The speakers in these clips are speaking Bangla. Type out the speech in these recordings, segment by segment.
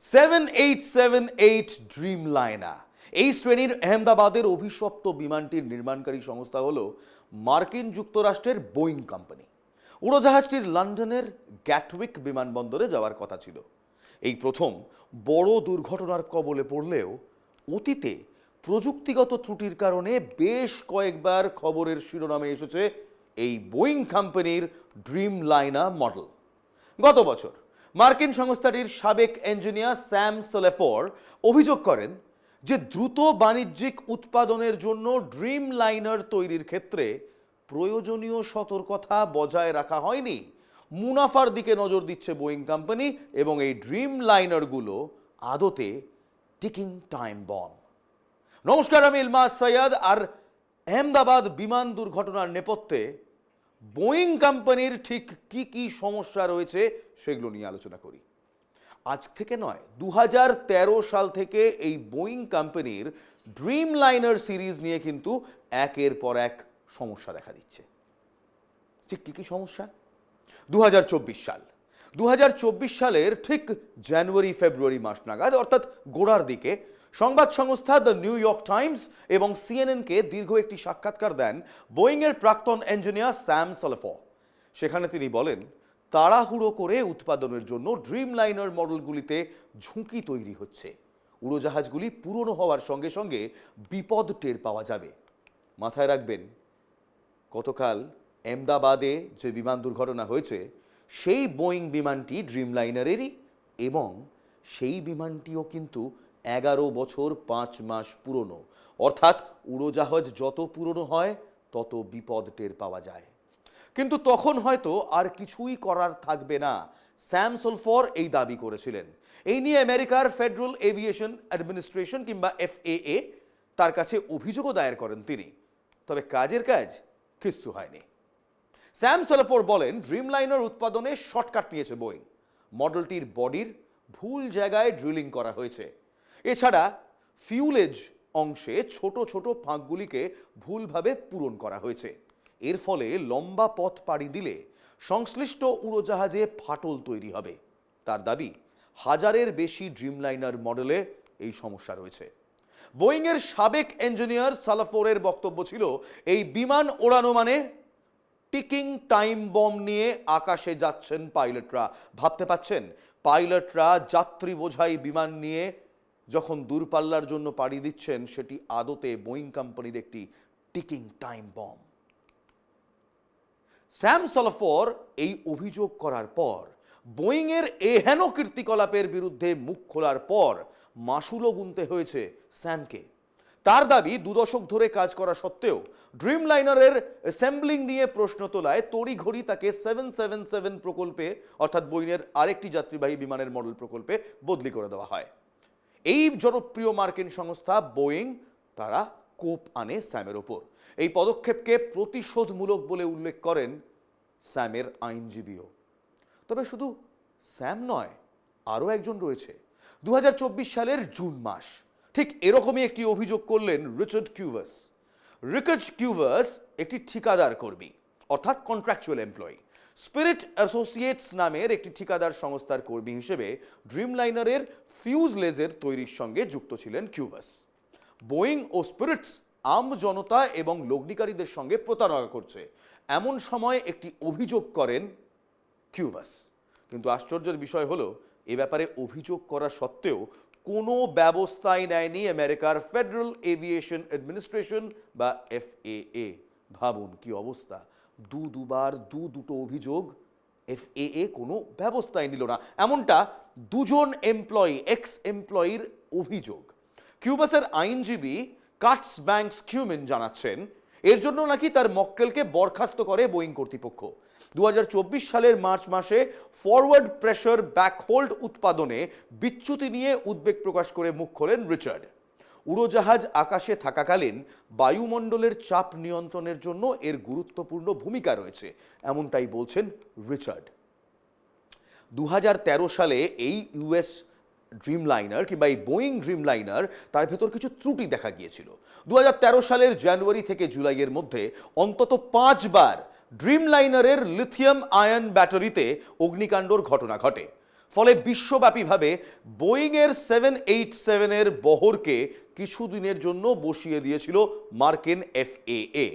Seven eight seven eight dream এই শ্রেণির আহমেদাবাদের অভিশপ্ত বিমানটির নির্মাণকারী সংস্থা হল মার্কিন যুক্তরাষ্ট্রের বোয়িং কোম্পানি। উড়োজাহাজটির লন্ডনের গ্যাটউইক বিমানবন্দরে যাওয়ার কথা ছিল। এই প্রথম বড় দুর্ঘটনার কবলে পড়লেও অতীতে প্রযুক্তিগত ত্রুটির কারণে বেশ কয়েকবার খবরের শিরোনামে এসেছে এই বোয়িং কোম্পানির ড্রিম লাইনার মডেল গত বছর মার্কিন সংস্থাটির সাবেক ইঞ্জিনিয়ার স্যাম সোলেফোর অভিযোগ করেন যে দ্রুত বাণিজ্যিক উৎপাদনের জন্য ড্রিম লাইনার তৈরির ক্ষেত্রে প্রয়োজনীয় সতর্কতা বজায় রাখা হয়নি। মুনাফার দিকে নজর দিচ্ছে বোয়িং কোম্পানি এবং এই ড্রিম লাইনারগুলো আদতে টিকিং টাইম বম। নমস্কার, আমি ইলমাস সৈয়দ। আর আহমেদাবাদ বিমান দুর্ঘটনার নেপথ্যে বোয়িং কোম্পানির ঠিক কি কি সমস্যা রয়েছে সেগুলো নিয়ে আলোচনা করি। আজ থেকে নয় দু সাল থেকে এই বোয়িং কোম্পানির ড্রিম লাইনার সিরিজ নিয়ে কিন্তু একের পর এক সমস্যা দেখা দিচ্ছে। ঠিক কী কী সমস্যা? দু হাজার চব্বিশ সাল। দু হাজার চব্বিশ সালের ঠিক জানুয়ারি ফেব্রুয়ারি মাস নাগাদ, অর্থাৎ গোড়ার দিকে সংবাদ সংস্থা দ্য নিউ ইয়র্ক টাইমস এবং সিএনএনকে দীর্ঘ একটি সাক্ষাৎকার দেন বোয়িংয়ের প্রাক্তন ইঞ্জিনিয়ার স্যাম সলেফো। সেখানে তিনি বলেন, তাড়াহুড়ো করে উৎপাদনের জন্য ড্রিম লাইনার মডেলগুলিতে ঝুঁকি তৈরি হচ্ছে। উড়োজাহাজগুলি পুরনো হওয়ার সঙ্গে সঙ্গে বিপদ টের পাওয়া যাবে। মাথায় রাখবেন, গতকাল এমদাবাদে যে বিমান দুর্ঘটনা হয়েছে, সেই বোয়িং বিমানটি ড্রিম লাইনারেরই এবং সেই বিমানটিও কিন্তু এগারো বছর পাঁচ মাস পুরনো। অর্থাৎ উড়োজাহাজ যত পুরনো হয়, তত বিপদ টের পাওয়া যায়। কিন্তু তখন হয়তো আর কিছুই করার থাকবে না, স্যাম সোলফর এই দাবি করেছিলেন। এই নিয়ে আমেরিকার ফেডারেল এভিয়েশন অ্যাডমিনিস্ট্রেশন কিংবা এফএএ তার কাছে অভিযোগও দায়ের করেন তিনি। তবে কাজের কাজ কিচ্ছু হয়নি। স্যাম সোলফোর বলেন ড্রিমলাইনার উৎপাদনে শর্টকাট নিয়েছে বোয়িং মডেলটির বডির ভুল জায়গায় ড্রিলিং করা হয়েছে। এছাড়া ফিউলেজ অংশে ছোট ছোট ফাঁকগুলিকে ভুলভাবে পূরণ করা হয়েছে। এর ফলে লম্বা পথ পাড়ি দিলে সংশ্লিষ্ট উড়োজাহাজে ফাটল তৈরি হবে। তার দাবি, হাজারের বেশি ড্রিমলাইনার মডেলে এই সমস্যা রয়েছে। বোয়িংয়ের সাবেক ইঞ্জিনিয়ার সালাফোরের বক্তব্য ছিল, এই বিমান ওড়ানো মানে টিকিং টাইম বম নিয়ে আকাশে যাচ্ছেন পাইলটরা। ভাবতে পাচ্ছেন, পাইলটরা যাত্রী বোঝাই বিমান নিয়ে যখন দূরপাল্লার জন্য পাড়ি দিচ্ছেন, সেটি আদতে বোয়িং কোম্পানির একটি ticking time bomb. Sam Salehpour এই অভিযোগ করার পর, বোয়িংয়ের এহেন কীর্তিকলাপের বিরুদ্ধে মুখ খোলার পর মাসুলও গুনতে হয়েছে স্যামকে। তার দাবি দুদশক ধরে কাজ করা সত্ত্বেও ড্রিম লাইনারের অ্যাসেম্বলিং নিয়ে প্রশ্ন তোলায় তড়িঘড়ি তাকে সেভেন সেভেন সেভেন প্রকল্পে, অর্থাৎ বোয়িংয়ের আরেকটি যাত্রীবাহী বিমানের মডেল প্রকল্পে বদলি করে দেওয়া হয়। এই জনপ্রিয় মার্কিন সংস্থা বোয়িং, তারা কোপ আনে স্যামের ওপর। এই পদক্ষেপকে প্রতিশোধমূলক বলে উল্লেখ করেন স্যামের আইনজীবীও। তবে শুধু স্যাম নয়, আরও একজন রয়েছে। দু হাজার চব্বিশ সালের জুন মাস, ঠিক এরকমই একটি অভিযোগ করলেন রিচার্ড কিউভাস। রিকার্ড কিউভাস একটি ঠিকাদার কর্মী, অর্থাৎ কন্ট্রাকচুয়াল এমপ্লয়ি স্পিরিট অ্যাসোসিয়েটস নামের একটি ঠিকাদার সংস্থার কর্মী হিসেবে ড্রিমলাইনারের ফিউজ লেজের তৈরির সঙ্গে যুক্ত ছিলেন কিউভাস বোয়িং ও স্পিরিটস আম জনতা এবং লগ্নিকারীদের সঙ্গে প্রতারণা করছে। এমন সময় একটি অভিযোগ করেন কিউভাস কিন্তু আশ্চর্যের বিষয় হলো, এ ব্যাপারে অভিযোগ করা সত্ত্বেও কোনো ব্যবস্থাই নেয়নি আমেরিকার ফেডারেল এভিয়েশন অ্যাডমিনিস্ট্রেশন বা এফএএ ভাবুন কি অবস্থা? দু দুবার দু দুটো অভিযোগ এফএএ কোনো ব্যবস্থাই নিল না। এমনটা দুজন এমপ্লয়ি এক্স এমপ্লয়ির অভিযোগ। কিউবাসের আইনজীবী কাটস ব্যাংকস কিউমেন জানাচ্ছেন, এর জন্য নাকি তার মক্কেলকে বরখাস্ত করে বোয়িং কর্তৃপক্ষ। দু হাজার চব্বিশ সালের মার্চ মাসে ফরওয়ার্ড প্রেশার ব্যাকহোল্ড উৎপাদনে বিচ্যুতি নিয়ে উদ্বেগ প্রকাশ করে মুখ খোলেন রিচার্ড। উড়োজাহাজ আকাশে থাকাকালীন বায়ুমণ্ডলের চাপ নিয়ন্ত্রণের জন্য এর গুরুত্বপূর্ণ ভূমিকা রয়েছে, এমনটাই বলছেন রিচার্ড। দু হাজার তেরো সালে এই ইউএস ড্রিম লাইনার কিংবা এই বোয়িং ড্রিম লাইনার তার ভেতর কিছু ত্রুটি দেখা গিয়েছিল। দু হাজার তেরো সালের জানুয়ারি থেকে জুলাইয়ের মধ্যে অন্তত পাঁচবার ড্রিম লাইনারের লিথিয়াম আয়ন ব্যাটারিতে অগ্নিকাণ্ডর ঘটনা ঘটে। ফলে বিশ্বব্যাপীভাবে বোয়িংয়ের সেভেন এইট সেভেনের বহরকে কিছুদিনের জন্য বসিয়ে দিয়েছিল মার্কিন এফএএ।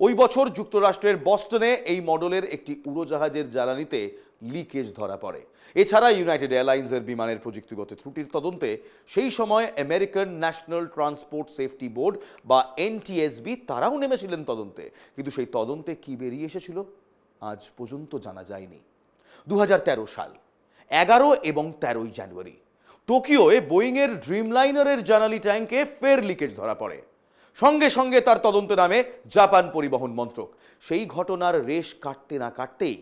ওই বছর যুক্তরাষ্ট্রের বস্টনে এই মডেলের একটি উড়োজাহাজের জ্বালানিতে লিকেজ ধরা পড়ে। এছাড়া ইউনাইটেড এয়ারলাইন্সের বিমানের প্রযুক্তিগত ত্রুটির তদন্তে সেই সময় American National Transport Safety Board বা এনটিএসবি তারাও নেমেছিলেন তদন্তে। কিন্তু সেই তদন্তে কি বেরিয়ে এসেছিল? আজ পর্যন্ত জানা যায়নি। দু হাজার তেরো সাল। এগারো এবং তেরোই জানুয়ারি। টোকিওয়ে বোয়িংয়ের ড্রিমলাইনারের জানালি ট্যাঙ্কে ফের লিকেজ ধরা পড়ে। সঙ্গে সঙ্গে তার তদন্তে নামে জাপান পরিবহন মন্ত্রক। সেই ঘটনার রেশ কাটতে না কাটতেই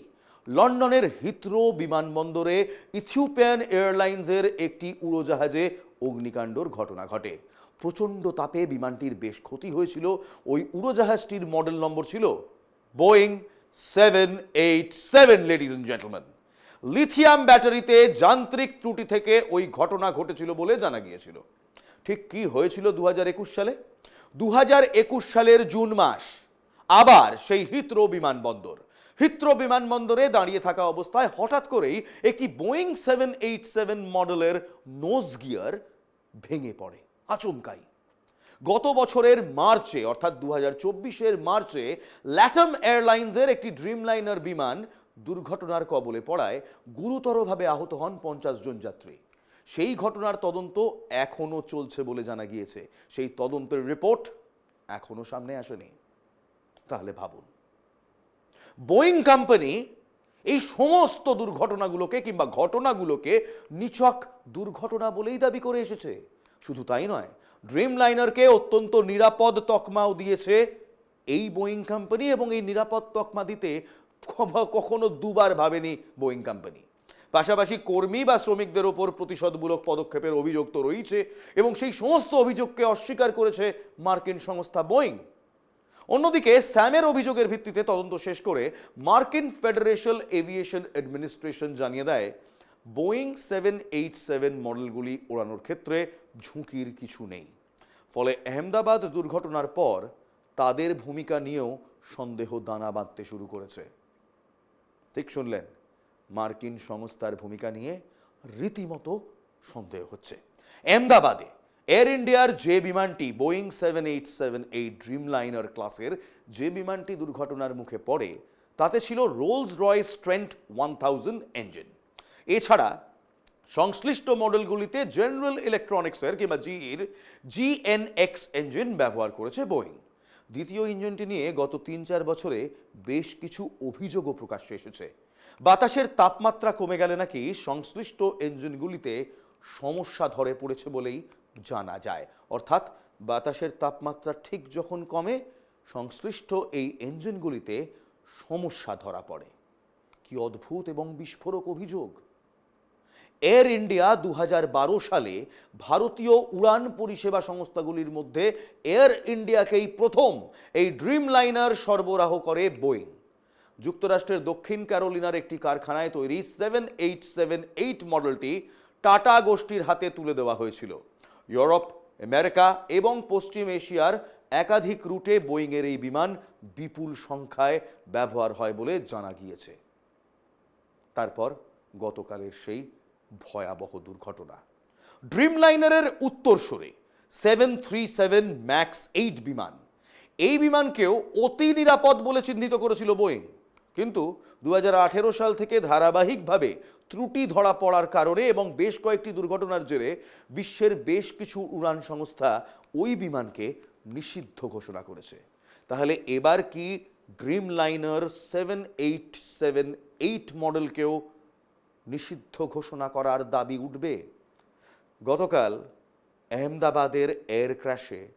লন্ডনের হিথ্রো বিমানবন্দরে ইথিওপিয়ান এয়ারলাইন্সের একটি উড়োজাহাজে অগ্নিকাণ্ডর ঘটনা ঘটে। প্রচণ্ড তাপে বিমানটির বেশ ক্ষতি হয়েছিল। ওই উড়োজাহাজটির মডেল নম্বর ছিল Boeing seven eight seven ladies and gentleman lithium ব্যাটারিতে যান্ত্রিক ত্রুটি থেকে ওই ঘটনা ঘটেছিল বলে জানা গিয়েছিল। ঠিক কি হয়েছিল দুহাজার একুশ সালে? দুহাজার একুশ সালের জুন মাস, আবার সেই হিত্রো বিমানবন্দর। হিথ্রো বিমানবন্দরে দাঁড়িয়ে থাকা অবস্থায় হঠাৎ করেই একটি বোয়িং সেভেন এইট সেভেন মডেলের নোজ গিয়ার ভেঙে পড়ে, আচমকাই। গত বছরের মার্চে, অর্থাৎ দু হাজার মার্চে, ল্যাটম এয়ারলাইন্সের একটি ড্রিমলাইনার বিমান দুর্ঘটনার কবলে পড়ায় গুরুতরভাবে আহত হন পঞ্চাশ জন যাত্রী। সেই ঘটনার তদন্ত এখনও চলছে বলে জানা গিয়েছে। সেই তদন্তের রিপোর্ট এখনও সামনে আসেনি। তাহলে ভাবুন। বোয়িং কোম্পানি এই সমস্ত দুর্ঘটনাগুলোকে কিংবা ঘটনাগুলোকে নিচক দুর্ঘটনা বলেই দাবি করে এসেছে। শুধু তাই নয় ড্রিম লাইনারকে অত্যন্ত নিরাপদ তকমাও দিয়েছে এই বোয়িং কোম্পানি এবং এই নিরাপদ তকমা দিতে কখনো দুবার ভাবেনি বোয়িং কোম্পানি পাশাপাশি কর্মী বা শ্রমিকদের ওপর প্রতিশোধমূলক পদক্ষেপের অভিযোগ তো রয়েছে এবং সেই সমস্ত অভিযোগকে অস্বীকার করেছে মার্কিন সংস্থা বোয়িং অন্যদিকে স্যামের অভিযোগের ভিত্তিতে তদন্ত শেষ করে মার্কিন ফেডারেশন এভিয়েশন অ্যাডমিনিস্ট্রেশন জানিয়ে দেয় বোয়িং সেভেন এইট সেভেন মডেলগুলি ওড়ানোর ক্ষেত্রে ঝুঁকির কিছু নেই। ফলে আহমেদাবাদ দুর্ঘটনার পর তাদের ভূমিকা নিয়েও সন্দেহ দানা বাঁধতে শুরু করেছে। ঠিক শুনলেন। মার্কিন সংস্থার ভূমিকা নিয়ে রীতিমতো সন্দেহ হচ্ছে। আহমেদাবাদে এয়ার ইন্ডিয়ার যে বিমানটি Boeing seven eight seven eight Dreamliner ক্লাসের যে বিমানটি দুর্ঘটনার মুখে পড়ে, তাতে ছিল Rolls Royce Trent one thousand engine এছাড়া সংশ্লিষ্ট মডেলগুলিতে জেনারেল ইলেকট্রনিক্সের কিংবা জিইর জিএনএক্স ইঞ্জিন ব্যবহার করেছে বোয়িং। দ্বিতীয় ইঞ্জিনটি নিয়ে গত তিন চার বছরে বেশ কিছু অভিযোগও প্রকাশ্যে এসেছে। বাতাসের তাপমাত্রা কমে গেলে নাকি সংশ্লিষ্ট ইঞ্জিনগুলিতে সমস্যা ধরে পড়েছে বলেই জানা যায়। অর্থাৎ বাতাসের তাপমাত্রা ঠিক যখন কমে, সংশ্লিষ্ট এই ইঞ্জিনগুলিতে সমস্যা ধরা পড়ে। কি অদ্ভুত এবং বিস্ফোরক অভিযোগ! এয়ার ইন্ডিয়া দু হাজার বারো সালে ভারতীয় উড়ান পরিষেবা সংস্থাগুলির মধ্যে এয়ার ইন্ডিয়াকেই প্রথম এই ড্রিম লাইনার সরবরাহ করে বোয়িং যুক্তরাষ্ট্রের দক্ষিণ ক্যারোলিনার একটি কারখানায় তৈরি সেভেন এইট সেভেন এইট মডেলটি টাটা গোষ্ঠীর হাতে তুলে দেওয়া হয়েছিল। ইউরোপ, আমেরিকা এবং পশ্চিম এশিয়ার একাধিক রুটে বোয়িংয়ের এই বিমান বিপুল সংখ্যায় ব্যবহার হয় বলে জানা গিয়েছে। তারপর গতকালের সেই ভয়াবহ দুর্ঘটনা। ড্রিমলাইনারের উত্তরসূরে seven three seven max eight বিমান। এই বিমানকেও অতি নিরাপদ বলে চিহ্নিত করেছিল বোয়িং কিন্তু দুহাজার আঠারো সাল থেকে ধারাবাহিকভাবে ত্রুটি ধরা পড়ার কারণে এবং বেশ কয়েকটি দুর্ঘটনার জেরে বিশ্বের বেশ কিছু উড়ান সংস্থা ওই বিমানকে নিষিদ্ধ ঘোষণা করেছে। তাহলে এবার কি Dreamliner seven eight seven eight মডেলকেও নিষিদ্ধ ঘোষণা করার দাবি উঠবে। গতকাল আহমেদাবাদের এয়ার ক্র্যাশে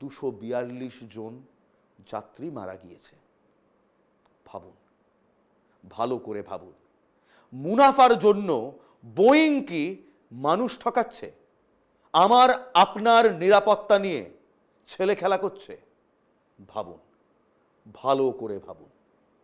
দুশো বিয়াল্লিশ জন যাত্রী মারা গিয়েছে। ভাবুন, ভালো করে ভাবুন। মুনাফার জন্য বোয়িং কি মানুষ ঠকাচ্ছে? আমার, আপনার নিরাপত্তা নিয়ে ছেলে খেলা করছে? ভাবুন, ভালো করে ভাবুন।